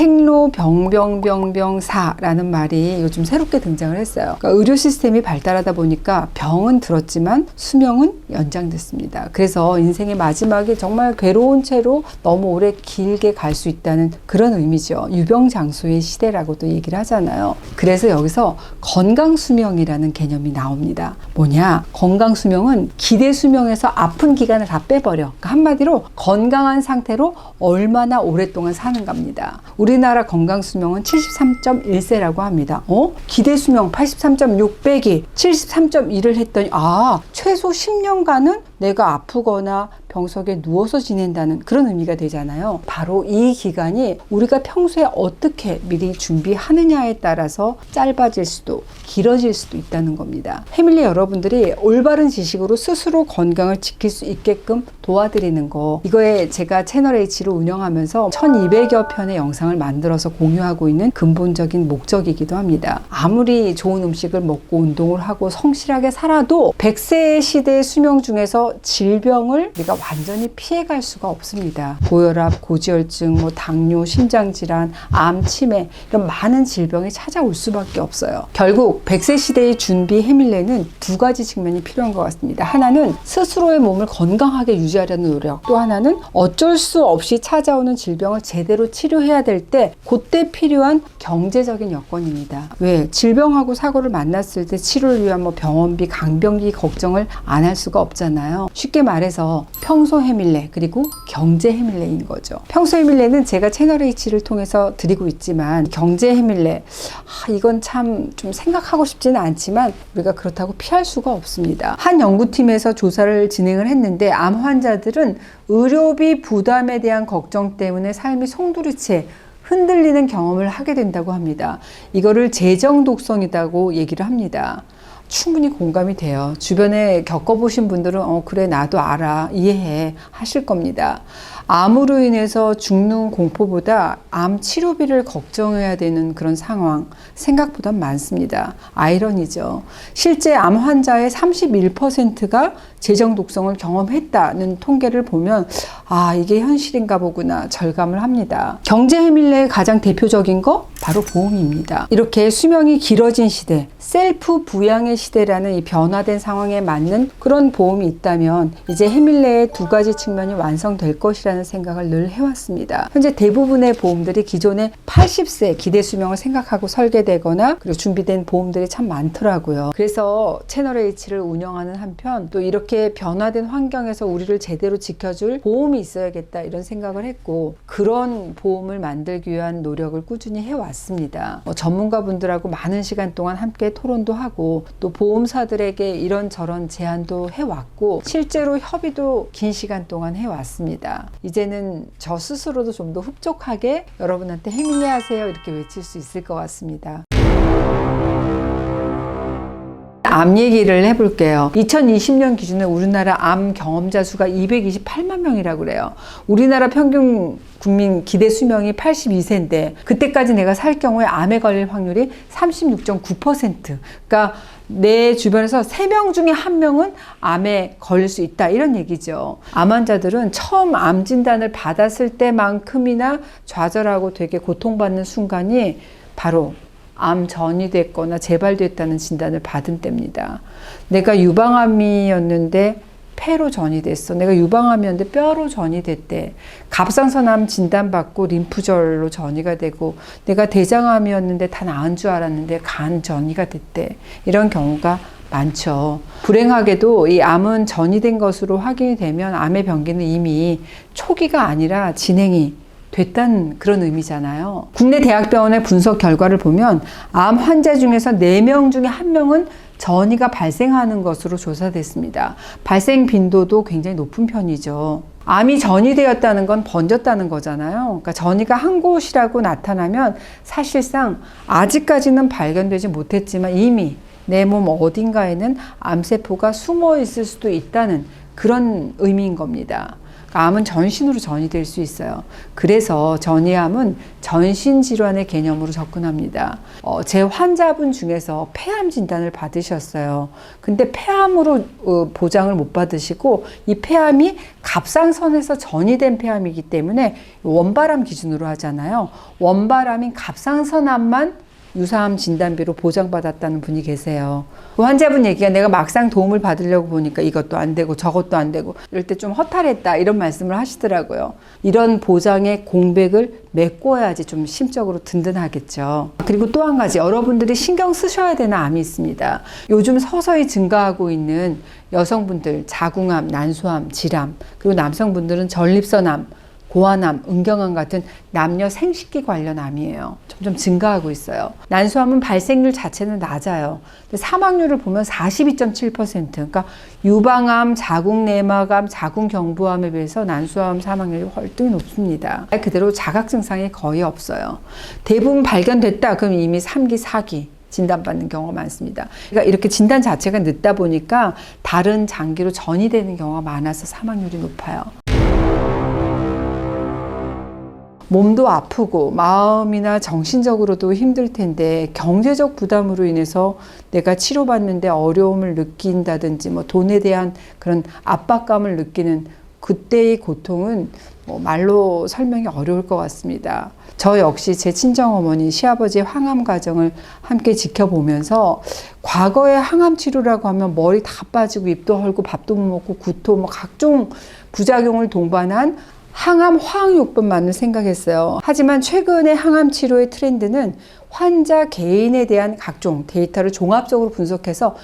생로 병병병병사라는 말이 요즘 새롭게 등장을 했어요. 그러니까 의료 시스템이 발달하다 보니까 병은 들었지만 수명은 연장됐습니다. 그래서 인생의 마지막에 정말 괴로운 채로 너무 오래 길게 갈 수 있다는 그런 의미죠. 유병장수의 시대라고도 얘기를 하잖아요. 그래서 여기서 건강 수명이라는 개념이 나옵니다. 뭐냐? 건강 수명은 기대 수명에서 아픈 기간을 다 빼버려. 그러니까 한마디로 건강한 상태로 얼마나 오랫동안 사는 겁니다. 우리 나라 건강 수명은 73.1세라고 합니다. 어? 기대 수명 83.6 빼기 73.1을 했더니 아 최소 10년간은 내가 아프거나 병석에 누워서 지낸다는 그런 의미가 되잖아요. 바로 이 기간이 우리가 평소에 어떻게 미리 준비하느냐에 따라서 짧아질 수도 길어질 수도 있다는 겁니다. 패밀리 여러분들이 올바른 지식으로 스스로 건강을 지킬 수 있게끔 도와드리는 거 이거에 제가 채널 H를 운영하면서 1200여 편의 영상을 만들어서 공유하고 있는 근본적인 목적이기도 합니다. 아무리 좋은 음식을 먹고 운동을 하고 성실하게 살아도 100세 시대의 수명 중에서 질병을 우리가 완전히 피해갈 수가 없습니다. 고혈압, 고지혈증, 뭐 당뇨, 심장질환, 암, 치매 이런 많은 질병이 찾아올 수밖에 없어요. 결국 100세 시대의 준비 해밀레는 두 가지 측면이 필요한 것 같습니다. 하나는 스스로의 몸을 건강하게 유지하려는 노력, 또 하나는 어쩔 수 없이 찾아오는 질병을 제대로 치료해야 될 때 그때 필요한 경제적인 여건입니다. 왜 질병하고 사고를 만났을 때 치료를 위한 뭐 병원비, 강병비 걱정을 안 할 수가 없잖아요. 쉽게 말해서 평소 해밀레 그리고 경제 해밀레인 거죠. 평소 해밀레는 제가 채널 H를 통해서 드리고 있지만 경제 해밀레 아, 이건 참 좀 생각하고 싶지는 않지만 우리가 그렇다고 피할 수가 없습니다. 한 연구팀에서 조사를 진행을 했는데 암 환자들은 의료비 부담에 대한 걱정 때문에 삶이 송두리째 흔들리는 경험을 하게 된다고 합니다. 이거를 재정 독성이라고 얘기를 합니다. 충분히 공감이 돼요. 주변에 겪어보신 분들은 어 그래 나도 알아 이해해 하실 겁니다. 암으로 인해서 죽는 공포보다 암 치료비를 걱정해야 되는 그런 상황 생각보다 많습니다. 아이러니죠. 실제 암 환자의 31%가 재정 독성을 경험했다는 통계를 보면 아 이게 현실인가 보구나 절감을 합니다. 경제 해밀레의 가장 대표적인 거 바로 보험입니다. 이렇게 수명이 길어진 시대, 셀프 부양의 시대라는 이 변화된 상황에 맞는 그런 보험이 있다면 이제 해밀레의 두 가지 측면이 완성될 것이라는 생각을 늘 해왔습니다. 현재 대부분의 보험들이 기존의 80세 기대 수명을 생각하고 설계되거나 그리고 준비된 보험들이 참 많더라고요. 그래서 채널 H를 운영하는 한편 또 이렇게 변화된 환경에서 우리를 제대로 지켜줄 보험이 있어야겠다 이런 생각을 했고 그런 보험을 만들기 위한 노력을 꾸준히 해왔습니다. 뭐 전문가분들하고 많은 시간 동안 함께 토론도 하고 또 보험사들에게 이런저런 제안도 해왔고 실제로 협의도 긴 시간 동안 해왔습니다. 이제는 저 스스로도 좀 더 흡족하게 여러분한테 해밀리 하세요 이렇게 외칠 수 있을 것 같습니다. 암 얘기를 해볼게요. 2020년 기준에 우리나라 암 경험자 수가 228만 명이라고 그래요. 우리나라 평균 국민 기대 수명이 82세인데 그때까지 내가 살 경우에 암에 걸릴 확률이 36.9%. 그러니까 내 주변에서 3명 중에 1명은 암에 걸릴 수 있다. 이런 얘기죠. 암 환자들은 처음 암 진단을 받았을 때만큼이나 좌절하고 되게 고통받는 순간이 바로 암 전이 됐거나 재발됐다는 진단을 받은 때입니다. 내가 유방암이었는데 폐로 전이 됐어. 내가 유방암이었는데 뼈로 전이 됐대. 갑상선암 진단받고 림프절로 전이가 되고 내가 대장암이었는데 다 나은 줄 알았는데 간 전이가 됐대. 이런 경우가 많죠. 불행하게도 이 암은 전이된 것으로 확인이 되면 암의 병기는 이미 초기가 아니라 진행이 됐다는 그런 의미잖아요. 국내 대학병원의 분석 결과를 보면 암 환자 중에서 4명 중에 1명은 전이가 발생하는 것으로 조사됐습니다. 발생 빈도도 굉장히 높은 편이죠. 암이 전이 되었다는 건 번졌다는 거잖아요. 그러니까 전이가 한 곳이라고 나타나면 사실상 아직까지는 발견되지 못했지만 이미 내 몸 어딘가에는 암세포가 숨어 있을 수도 있다는 그런 의미인 겁니다. 암은 전신으로 전이될 수 있어요. 그래서 전이암은 전신 질환의 개념으로 접근합니다. 어, 제 환자분 중에서 폐암 진단을 받으셨어요. 근데 폐암으로 어, 보장을 못 받으시고 이 폐암이 갑상선에서 전이된 폐암이기 때문에 원바람 기준으로 하잖아요. 원바람인 갑상선암만 유사암 진단비로 보장받았다는 분이 계세요. 그 환자분 얘기가 내가 막상 도움을 받으려고 보니까 이것도 안 되고 저것도 안 되고 이럴 때 좀 허탈했다 이런 말씀을 하시더라고요. 이런 보장의 공백을 메꿔야지 좀 심적으로 든든하겠죠. 그리고 또 한 가지 여러분들이 신경 쓰셔야 되는 암이 있습니다. 요즘 서서히 증가하고 있는 여성분들 자궁암, 난소암, 질암 그리고 남성분들은 전립선암 고환암, 은경암 같은 남녀 생식기 관련 암이에요. 점점 증가하고 있어요. 난소암은 발생률 자체는 낮아요. 사망률을 보면 42.7%. 그러니까 유방암, 자궁내막암, 자궁경부암에 비해서 난소암 사망률이 월등히 높습니다. 말 그대로 자각 증상이 거의 없어요. 대부분 발견됐다 그럼 이미 3기, 4기 진단받는 경우가 많습니다. 그러니까 이렇게 진단 자체가 늦다 보니까 다른 장기로 전이되는 경우가 많아서 사망률이 높아요. 몸도 아프고 마음이나 정신적으로도 힘들 텐데 경제적 부담으로 인해서 내가 치료받는데 어려움을 느낀다든지 뭐 돈에 대한 그런 압박감을 느끼는 그때의 고통은 뭐 말로 설명이 어려울 것 같습니다. 저 역시 제 친정 어머니, 시아버지의 항암 과정을 함께 지켜보면서 과거의 항암 치료라고 하면 머리 다 빠지고 입도 헐고 밥도 못 먹고 구토 뭐 각종 부작용을 동반한 항암 화학요법만을 생각했어요. 하지만 최근의 항암 치료의 트렌드는 환자 개인에 대한 각종 데이터를 종합적으로 분석해서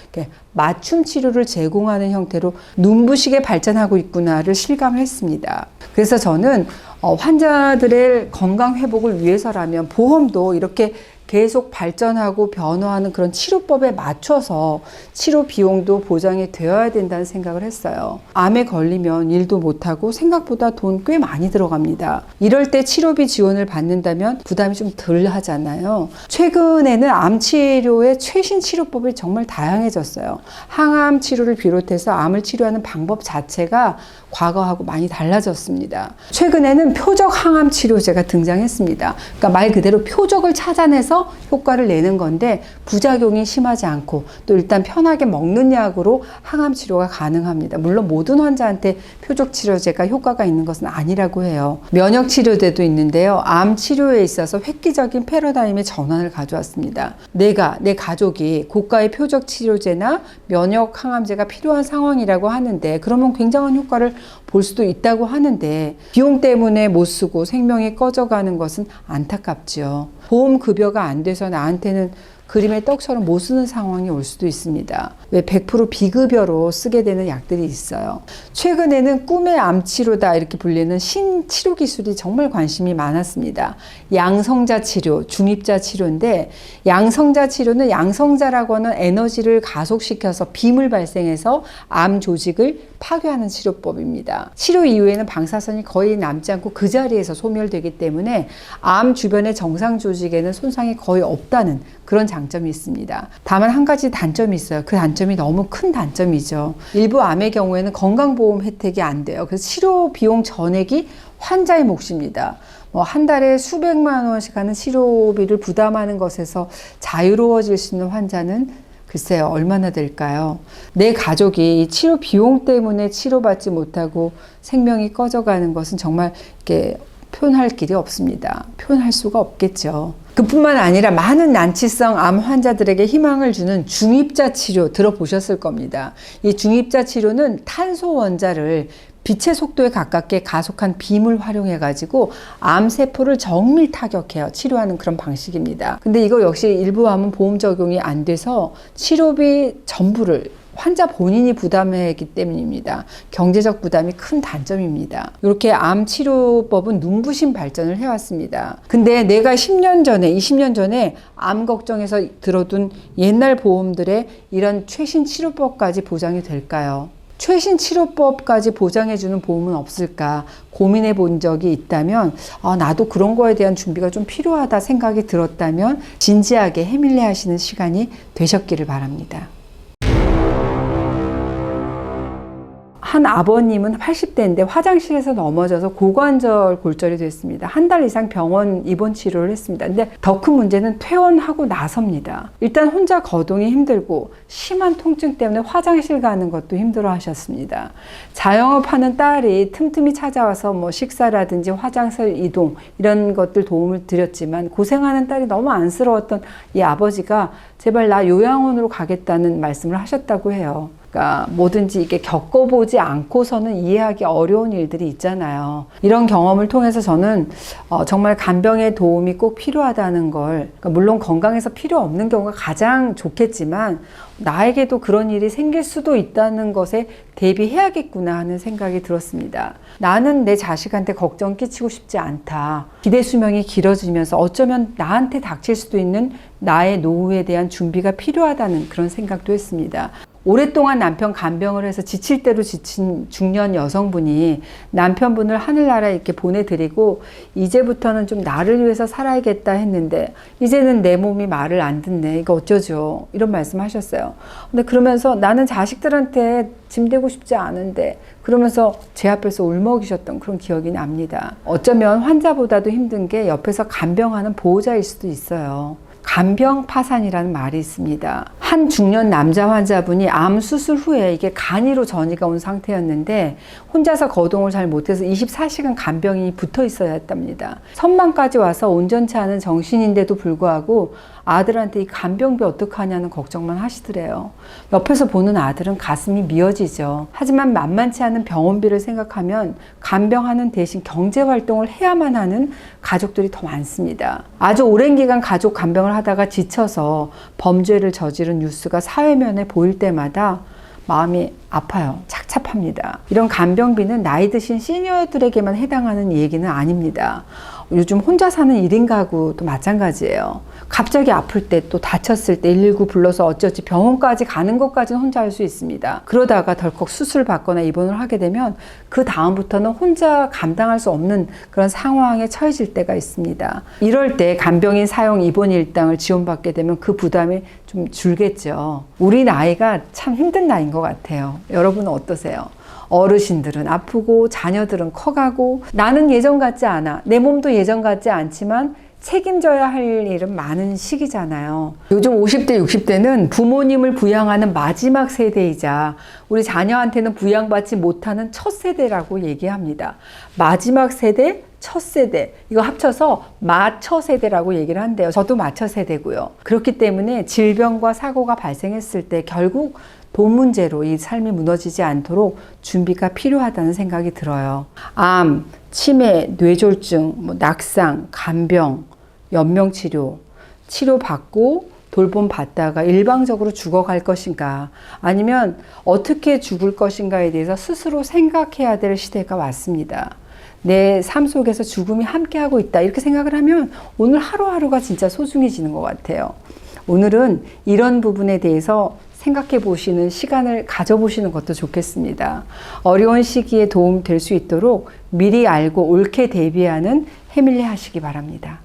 맞춤 치료를 제공하는 형태로 눈부시게 발전하고 있구나를 실감을 했습니다. 그래서 저는 어, 환자들의 건강 회복을 위해서라면 보험도 이렇게 계속 발전하고 변화하는 그런 치료법에 맞춰서 치료 비용도 보장이 되어야 된다는 생각을 했어요. 암에 걸리면 일도 못하고 생각보다 돈 꽤 많이 들어갑니다. 이럴 때 치료비 지원을 받는다면 부담이 좀 덜 하잖아요. 최근에는 암 치료의 최신 치료법이 정말 다양해졌어요. 항암 치료를 비롯해서 암을 치료하는 방법 자체가 과거하고 많이 달라졌습니다. 최근에는 표적 항암 치료제가 등장했습니다. 그러니까 말 그대로 표적을 찾아내서 효과를 내는 건데 부작용이 심하지 않고 또 일단 편하게 먹는 약으로 항암 치료가 가능합니다. 물론 모든 환자한테 표적 치료제가 효과가 있는 것은 아니라고 해요. 면역 치료제도 있는데요. 암 치료에 있어서 획기적인 패러다임의 전환을 가져왔습니다. 내가 내 가족이 고가의 표적 치료제나 면역 항암제가 필요한 상황이라고 하는데 그러면 굉장한 효과를 볼 수도 있다고 하는데 비용 때문에 못 쓰고 생명이 꺼져가는 것은 안타깝지요. 보험 급여가 안 돼서 나한테는 그림의 떡처럼 못 쓰는 상황이 올 수도 있습니다. 왜 100% 비급여로 쓰게 되는 약들이 있어요. 최근에는 꿈의 암 치료다 이렇게 불리는 신치료 기술이 정말 관심이 많았습니다. 양성자 치료, 중입자 치료인데 양성자 치료는 양성자라고 하는 에너지를 가속시켜서 빔을 발생해서 암 조직을 파괴하는 치료법입니다. 치료 이후에는 방사선이 거의 남지 않고 그 자리에서 소멸되기 때문에 암 주변의 정상 조직에는 손상이 거의 없다는 그런 장점이 있습니다. 다만 한 가지 단점이 있어요. 그 단점이 너무 큰 단점이죠. 일부 암의 경우에는 건강보험 혜택이 안 돼요. 그래서 치료 비용 전액이 환자의 몫입니다. 뭐 한 달에 수백만 원씩 하는 치료비를 부담하는 것에서 자유로워질 수 있는 환자는 글쎄요, 얼마나 될까요? 내 가족이 이 치료 비용 때문에 치료받지 못하고 생명이 꺼져가는 것은 정말 이렇게 표현할 길이 없습니다. 표현할 수가 없겠죠. 그뿐만 아니라 많은 난치성 암 환자들에게 희망을 주는 중입자 치료 들어보셨을 겁니다. 이 중입자 치료는 탄소 원자를 빛의 속도에 가깝게 가속한 빔을 활용해 가지고 암 세포를 정밀 타격해요. 치료하는 그런 방식입니다. 근데 이거 역시 일부 암은 보험 적용이 안 돼서 치료비 전부를 환자 본인이 부담하기 때문입니다. 경제적 부담이 큰 단점입니다. 이렇게 암 치료법은 눈부신 발전을 해왔습니다. 근데 내가 10년 전에, 20년 전에 암 걱정해서 들어둔 옛날 보험들의 이런 최신 치료법까지 보장이 될까요? 최신 치료법까지 보장해주는 보험은 없을까 고민해 본 적이 있다면 아, 나도 그런 거에 대한 준비가 좀 필요하다 생각이 들었다면 진지하게 해밀리 하시는 시간이 되셨기를 바랍니다. 한 아버님은 80대인데 화장실에서 넘어져서 고관절 골절이 됐습니다. 한 달 이상 병원 입원 치료를 했습니다. 근데 더 큰 문제는 퇴원하고 나섭니다. 일단 혼자 거동이 힘들고 심한 통증 때문에 화장실 가는 것도 힘들어 하셨습니다. 자영업하는 딸이 틈틈이 찾아와서 뭐 식사라든지 화장실 이동 이런 것들 도움을 드렸지만 고생하는 딸이 너무 안쓰러웠던 이 아버지가 제발 나 요양원으로 가겠다는 말씀을 하셨다고 해요. 그러니까 뭐든지 이게 겪어보지 않고서는 이해하기 어려운 일들이 있잖아요. 이런 경험을 통해서 저는 어, 정말 간병의 도움이 꼭 필요하다는 걸, 그러니까 물론 건강에서 필요 없는 경우가 가장 좋겠지만 나에게도 그런 일이 생길 수도 있다는 것에 대비해야겠구나 하는 생각이 들었습니다. 나는 내 자식한테 걱정 끼치고 싶지 않다. 기대 수명이 길어지면서 어쩌면 나한테 닥칠 수도 있는 나의 노후에 대한 준비가 필요하다는 그런 생각도 했습니다. 오랫동안 남편 간병을 해서 지칠 대로 지친 중년 여성분이 남편분을 하늘나라에 이렇게 보내드리고 이제부터는 좀 나를 위해서 살아야겠다 했는데 이제는 내 몸이 말을 안 듣네. 이거 어쩌죠? 이런 말씀 하셨어요. 근데 그러면서 나는 자식들한테 짐대고 싶지 않은데 그러면서 제 앞에서 울먹이셨던 그런 기억이 납니다. 어쩌면 환자보다도 힘든 게 옆에서 간병하는 보호자일 수도 있어요. 간병 파산이라는 말이 있습니다. 한 중년 남자 환자분이 암 수술 후에 이게 간이로 전이가 온 상태였는데 혼자서 거동을 잘 못해서 24시간 간병이 붙어 있어야 했답니다. 선망까지 와서 온전치 않은 정신인데도 불구하고 아들한테 이 간병비 어떡하냐는 걱정만 하시더래요. 옆에서 보는 아들은 가슴이 미어지죠. 하지만 만만치 않은 병원비를 생각하면 간병하는 대신 경제 활동을 해야만 하는 가족들이 더 많습니다. 아주 오랜 기간 가족 간병을 하다가 지쳐서 범죄를 저지른 뉴스가 사회면에 보일 때마다 마음이 아파요. 착잡합니다. 이런 간병비는 나이 드신 시니어들에게만 해당하는 얘기는 아닙니다. 요즘 혼자 사는 1인 가구도 마찬가지예요. 갑자기 아플 때 또 다쳤을 때 119 불러서 어쩌지 병원까지 가는 것까지는 혼자 할 수 있습니다. 그러다가 덜컥 수술 받거나 입원을 하게 되면 그 다음부터는 혼자 감당할 수 없는 그런 상황에 처해질 때가 있습니다. 이럴 때 간병인 사용 입원 일당을 지원받게 되면 그 부담이 좀 줄겠죠. 우리 나이가 참 힘든 나이인 것 같아요. 여러분은 어떠세요? 어르신들은 아프고 자녀들은 커가고 나는 예전 같지 않아. 내 몸도 예전 같지 않지만 책임져야 할 일은 많은 시기잖아요. 요즘 50대, 60대는 부모님을 부양하는 마지막 세대이자 우리 자녀한테는 부양받지 못하는 첫 세대라고 얘기합니다. 마지막 세대, 첫 세대 이거 합쳐서 마처 세대라고 얘기를 한대요. 저도 마처 세대고요. 그렇기 때문에 질병과 사고가 발생했을 때 결국 돈 문제로 이 삶이 무너지지 않도록 준비가 필요하다는 생각이 들어요. 암, 치매, 뇌졸중, 뭐 낙상, 간병, 연명 치료, 치료 받고 돌봄 받다가 일방적으로 죽어갈 것인가 아니면 어떻게 죽을 것인가에 대해서 스스로 생각해야 될 시대가 왔습니다. 내 삶 속에서 죽음이 함께하고 있다. 이렇게 생각을 하면 오늘 하루하루가 진짜 소중해지는 것 같아요. 오늘은 이런 부분에 대해서 생각해 보시는 시간을 가져보시는 것도 좋겠습니다. 어려운 시기에 도움 될 수 있도록 미리 알고 옳게 대비하는 해밀리 하시기 바랍니다.